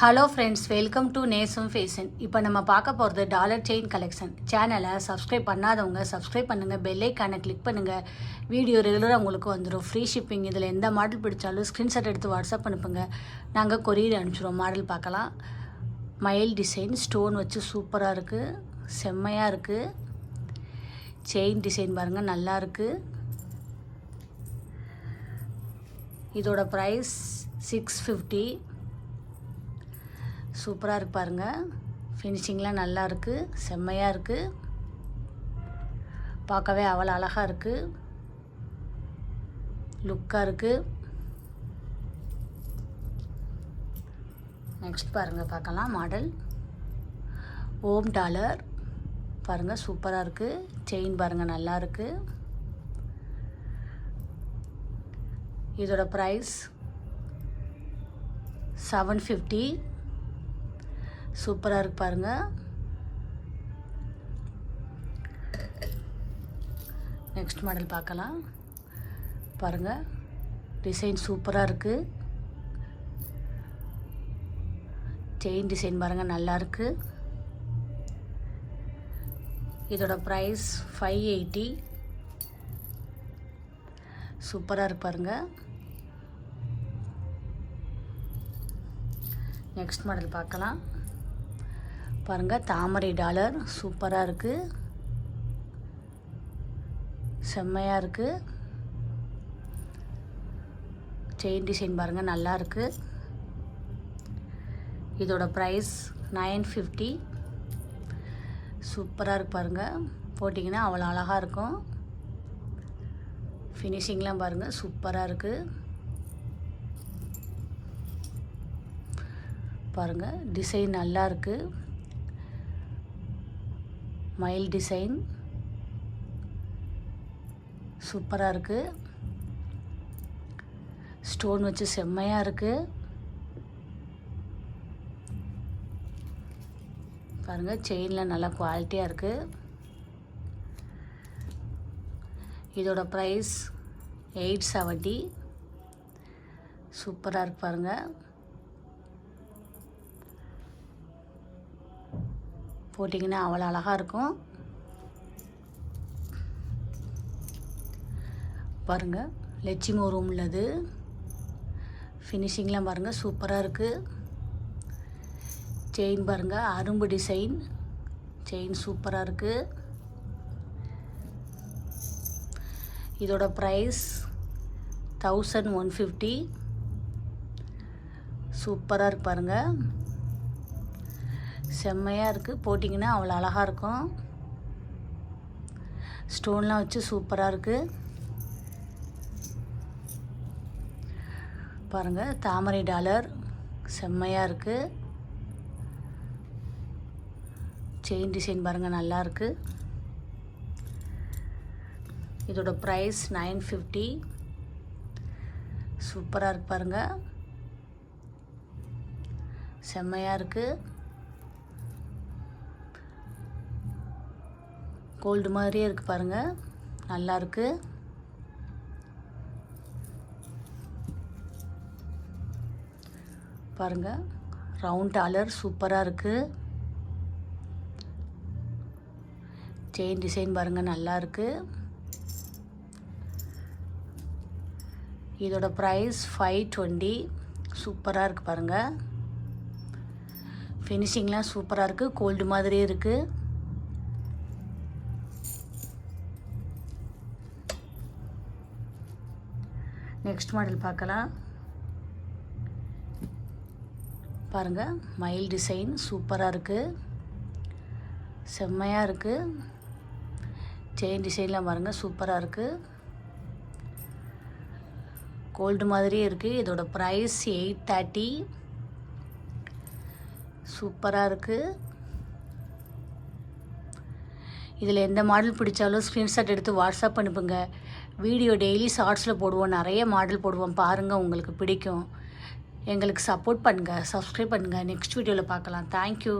Hello friends welcome to Nesam fashion இப்போ நம்ம பார்க்க போகிறது டாலர் செயின் கலெக்ஷன் சேனலை சப்ஸ்கிரைப் பண்ணாதவங்க சப்ஸ்கிரைப் பண்ணுங்கள் பெல்லைக்கானை கிளிக் பண்ணுங்கள் வீடியோ ரெகுலராக உங்களுக்கு வந்துடும் ஃப்ரீ ஷிப்பிங் இதில் எந்த மாடல் பிடிச்சாலும் ஸ்க்ரீன்ஷாட் எடுத்து வாட்ஸ்அப் அனுப்புங்க. நாங்கள் கொரியர் அனுப்பிச்சிடுவோம் மாடல் பார்க்கலாம். மயில் டிசைன் ஸ்டோன் வச்சு சூப்பராக இருக்குது செம்மையாக இருக்குது செயின் டிசைன் பாருங்கள் நல்லா இருக்குது இதோட ப்ரைஸ் சிக்ஸ் ஃபிஃப்டி சூப்பராக இருக்கு பாருங்கள் ஃபினிஷிங்லாம் நல்லா இருக்குது செம்மையாக இருக்குது பார்க்கவே அவ்வளோ அழகாக இருக்குது லுக்காக இருக்குது நெக்ஸ்ட் பாருங்கள் பார்க்கலாம். மாடல் ஓம் டாலர் பாருங்கள் சூப்பராக இருக்குது செயின் பாருங்கள் நல்லா இருக்குது இதோட ப்ரைஸ் செவன் ஃபிஃப்டி சூப்பராக இருக்கு பாருங்கள் நெக்ஸ்ட் மாடல் பார்க்கலாம். பாருங்கள் டிசைன் சூப்பராக இருக்குது செயின் டிசைன் பாருங்கள் நல்லாயிருக்கு இதோட ப்ரைஸ் ஃபைவ் எயிட்டி சூப்பராக இருக்கு பாருங்கள் நெக்ஸ்ட் மாடல் பார்க்கலாம். பாருங்கள் தாமரை டாலர். சூப்பராக இருக்குது செம்மையாக இருக்குது செயின் டிசைன் பாருங்கள் நல்லா இருக்குது இதோட ப்ரைஸ் நைன் ஃபிஃப்டி சூப்பராக இருக்கு பாருங்கள் போட்டிங்கன்னா அவ்வளோ அழகாக இருக்கும். ஃபினிஷிங்லாம் பாருங்கள் சூப்பராக இருக்குது பாருங்கள் டிசைன் நல்லா இருக்குது மயில் டிசைன். சூப்பராக இருக்குது ஸ்டோன் வச்சு செம்மையாக இருக்குது பாருங்கள் செயினில் நல்லா குவாலிட்டியாக இருக்குது இதோட ப்ரைஸ் எயிட் செவன்ட்டி சூப்பராக இருக்கு பாருங்கள் போட்டிங்கன்னா அவ்வளோ அழகாக இருக்கும். பாருங்கள் லட்சுமி ரூம் உள்ளது. ஃபினிஷிங்லாம் பாருங்கள் சூப்பராக இருக்குது செயின் பாருங்கள் அரும்பு டிசைன் செயின் சூப்பராக இருக்குது இதோட ப்ரைஸ் தௌசண்ட் ஒன் ஃபிஃப்டி சூப்பராக இருக்கு பாருங்கள் செம்மையாக இருக்குது போட்டிங்கன்னா அவ்வளோ அழகாக இருக்கும். ஸ்டோன்லாம் வச்சு சூப்பராக இருக்குது பாருங்கள் தாமரை டாலர். செம்மையாக இருக்குது செயின் டிசைன் பாருங்கள் நல்லாயிருக்கு இதோட ப்ரைஸ் நைன் ஃபிஃப்டி சூப்பராக இருக்கு பாருங்கள் செம்மையாக இருக்குது கோல்டு மாதிரியே இருக்குது பாருங்கள் நல்லாயிருக்கு பாருங்கள் ரவுண்ட் டாலர் சூப்பராக இருக்குது செயின் டிசைன் பாருங்கள் நல்லா இருக்குது இதோட ப்ரைஸ் ஃபைவ் டுவெண்ட்டி சூப்பராக இருக்குது பாருங்கள் ஃபினிஷிங்லாம் சூப்பராக இருக்குது கோல்டு மாதிரியே இருக்குது நெக்ஸ்ட் மாடல் பார்க்கலாம். பாருங்கள் மயில் டிசைன் சூப்பராக இருக்குது செம்மையாக இருக்குது செயின் டிசைன்லாம் பாருங்கள் சூப்பராக இருக்குது கோல்டு மாதிரியே இருக்குது இதோட ப்ரைஸ் எயிட் தேர்ட்டி சூப்பராக இருக்குது இதில் எந்த மாடல் பிடிச்சாலும் ஸ்க்ரீன்ஷாட் எடுத்து வாட்ஸ்அப் அனுப்புங்க. வீடியோ டெய்லி ஷார்ட்ஸில் போடுவோம் நிறைய மாடல் போடுவோம். பாருங்கள் உங்களுக்கு பிடிக்கும். எங்களுக்கு சப்போர்ட் பண்ணுங்கள் சப்ஸ்கிரைப் பண்ணுங்கள் நெக்ஸ்ட் வீடியோவில் பார்க்கலாம். தேங்க்யூ